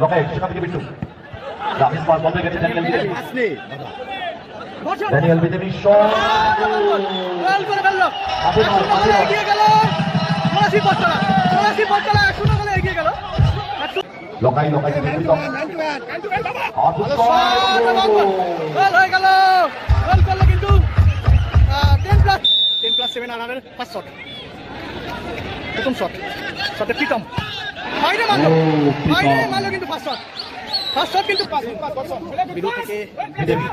লকাই সেখান থেকে Bittu রাফিস pass ball গেছে ড্যানিয়েল বিদেবি। ড্যানিয়েল বিদেবি শট গোল করে ফেলল। হাতে নাও, একশো হাতে গোলে নাও। এগিয়ে গেল। চৌরাশি পট্টলা চৌরাশি পট্টলা একশো গোলে এগিয়ে গেল। লকাই লকাই থেকে প্রীতম অদ্ভুত গোল হয়ে গেল। গোল করল কিন্তু প্লাস টেন প্লাস সেভেন আনারের ফার্স্ট শট প্রথম শট শটে প্রীতম বাইরে মারলো। বাইরে মারলো কিন্তু ফার্স্ট শট। ফার্স্ট শট কিন্তু বিরু থেকে বিদেবি।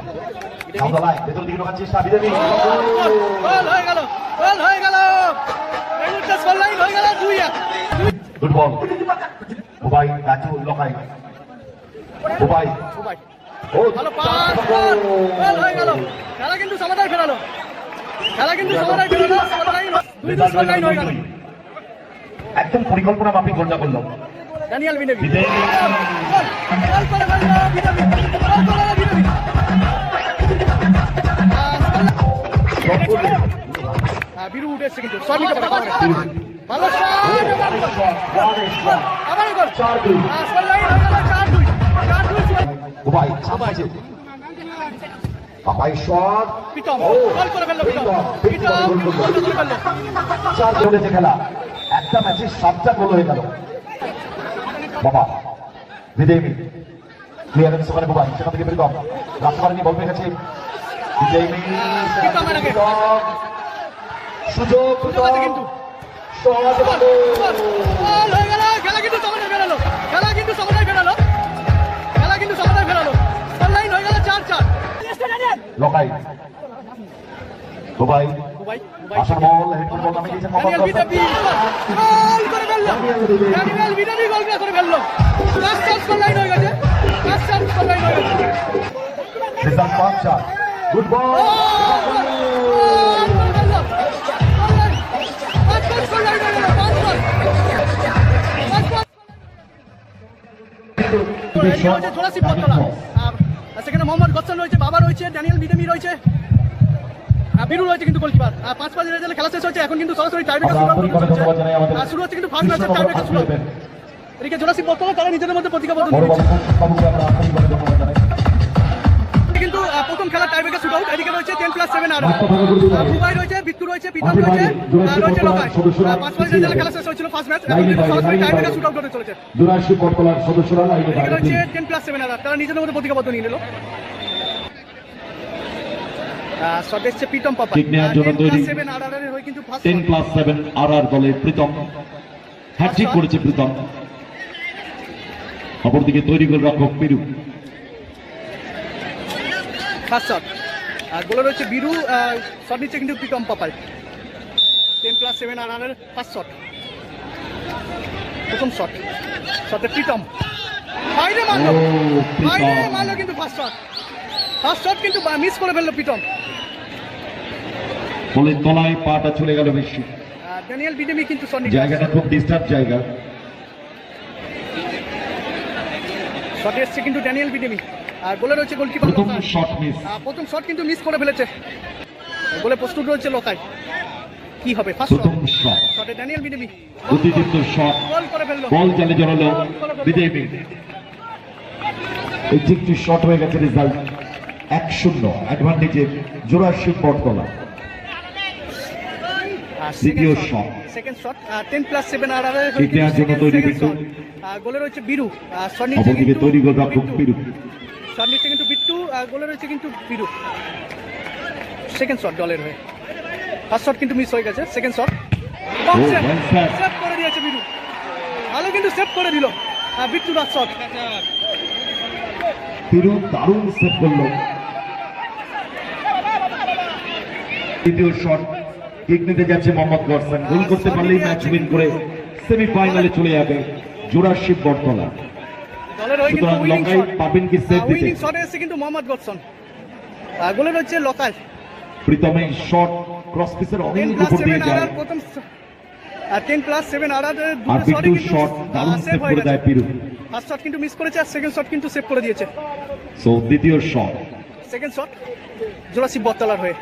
সামলায় ভেতর দিকে ঢোকার চেষ্টা বিদেবি। গোল গোল হয়ে গেল গোল হয়ে গেল। বেঙ্গুলটা স্কোর লাইন হয়ে গেল দুই এক। Good ball Bubai Raju Lokai. Dubai ও ভালো পাস গোল গোল হয়ে গেল। খেলা কিন্তু সমাধান ফেরালো। খেলা কিন্তু সমাধান ফেরালো দুই দুই লাইন হয়ে গেল। একদম পরিকল্পনা মাফিক গোলটা করল। বিরু উঠে এসছে কিন্তু ভালো আবার চার দুই। চার দুই। ছাপাইছে বাবাই শট গোল করে ফেলল গোল করে ফেলল। চার খেলা। একটা ম্যাচে সাতটা গোল হয়ে গেল। বাবা বিদেবি ক্লিয়ারেন্স ওখানে বুবাই সেখান থেকে প্রীতম রাজমারানি বল পেয়ে গেছে। সুযোগ খেলা কিন্তু খেলা কিন্তু খেলা কিন্তু হয়ে গেল চার চার। লকাই দুবাই আসার বল হেডফোন বল নামে দিয়েছেন মোহাম্মদ গোল করে ফেলল ড্যানিয়েল বিদেবি গোল করে ফেলল লাস্ট চার স্কোর লাইন হয়ে গেছে লাস্ট চার স্কোর লাইন হয়ে গেছে রেজাল্ট পাঁচ গুড বল করে হয়ে সেখানে মোহাম্মদ গসন রয়েছে বাবা রয়েছে ড্যানিয়েল বিদেমি রয়েছে আর বিরু রয়েছে কিন্তু গোলকিপার পাঁচ পাঁচ রেজাল্ট খেলা শেষ হয়েছে এখন কিন্তু সরাসরি টাইব্রেকার শুরু হচ্ছে কিন্তু ফার্স্ট ম্যাচের টাইব্রেকার শুরু হবে। এদিকে জোড়াসি পত্তলা তারা নিজেদের মধ্যে প্রতিজ্ঞাবদ্ধ কিন্তু প্রথম খেলা টাইব্রেকার শুট আউট এদিকে রয়েছে টেন প্লাস সেভেন আর। দুবাই রয়েছে বিট্টু রয়েছে প্রীতম রয়েছে রয়েছে লোকাই। পাঁচ পাঁচ রেজাল্ট খেলা শেষ হয়েছিল ফার্স্ট ম্যাচ এখন কিন্তু সরাসরি টাইব্রেকার শুট আউট হতে চলেছে। জুরাশি পটকলার সদস্যরা লাইনে রয়েছে টেন প্লাস সেভেন আর তারা নিজেদের মধ্যে প্রতিজ্ঞাবদ্ধ নিয়ে নিল। এসছে প্রীতম পাপা। কিক নেওয়ার জন্য তৈরি। কিন্তু টেন প্লাস সেভেন আর আর দলের প্রীতম। হ্যাট্রিক করেছে প্রীতম। অপরদিকে তৈরি করে রক্ষক পিরু। ফার্স্ট শট আর গোলে রয়েছে বিরু শট নিচ্ছে কিন্তু Pritam Papai. Ten plus seven আর আর ফার্স্ট শট প্রথম শট শটে প্রীতম। বাইরে মারলো। বাইরে মারলো কিন্তু ফার্স্ট শট ফার্স্ট শট কিন্তু মিস করে ফেলল প্রীতম। বলে তলায় পাটা চলে গেল বেশি আর ড্যানিয়েল বিডেমি কিন্তু শট জায়গাটা খুব ডিস্টার্ব জায়গা। শট এসছে কিন্তু ড্যানিয়েল বিডেমি আর গোলে রয়েছে গোলকিপার প্রথম লোকাই। শট মিস প্রথম শট কিন্তু মিস করে ফেলেছে। গোলে প্রস্তুত রয়েছে লোকাই। কি হবে? ফার্স্ট প্রথম শট শটে ড্যানিয়েল বিডেমি অতিরিক্ত শট গোল করে ফেলল। বল জালে জড়ালো বিজেপি একটি একটি শট হয়ে গেছে রেজাল্ট এক শূন্য। অ্যাডভান্টেজের জোরাশি পটকলা। দ্বিতীয় shot। Second shot ten plus seven আর আর নেওয়ার জন্য তৈরি। গোলে রয়েছে বিরু। শট নিচ্ছে কিন্তু তৈরি রক্ষক শট নিচ্ছে কিন্তু বিট্টু আর গোলে রয়েছে কিন্তু বিরু। সেকেন্ড শট দলের হয়ে। ফার্স্ট শট কিন্তু মিস হয়ে গেছে সেকেন্ড শট সেভ করে দিয়েছে বিরু। ভালো কিন্তু সেভ করে দিল আর বিট্টু রাত শট পিরু দারুণ সেভ করল। দ্বিতীয় শট কিক নিতে যাচ্ছে মোহাম্মদ গরসান। গোল করতে পারলেই ম্যাচ উইন করে সেমিফাইনালে চলে যাবে জোরাশি বটতলা। সুতরাং লঙ্কাই পাবেন কি সেভ দিতে? কিন্তু মোহাম্মদ গডসন আর গোলে রয়েছে লোকাল প্রীতমে শট ক্রস পিসের অনেক উপর দিয়ে যায়। প্রথম আর প্লাস সেভেন আর আর দুটো শটই বিট্টু কিন্তু শট দারুণ সেভ সেভ করে দেয় পিরু। ফার্স্ট শট কিন্তু মিস করেছে আর সেকেন্ড শট কিন্তু সেভ করে দিয়েছে। সো দ্বিতীয় শট সেকেন্ড শট হয়ে।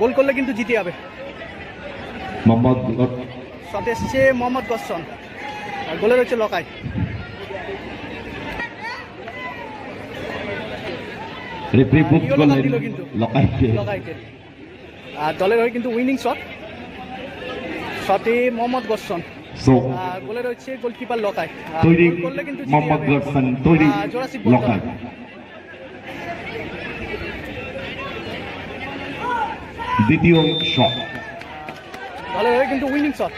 গোল করলে কিন্তু জিতে যাবে। মোহাম্মদ শট মোহাম্মদ আর গোলে রয়েছে লকায় আর দলের হয়ে কিন্তু উইনিং শট শটে মোহাম্মদ গোলে রয়েছে গোলকিপার লকায় তৈরি দ্বিতীয় শট হয়ে কিন্তু উইনিং শট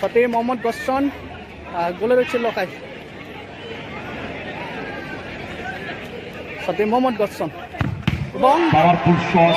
শটে মোহাম্মদ আর গোলে রয়েছে লকাই। শটে মোহাম্মদ গর্ষণ এবং পাওয়ারফুল শট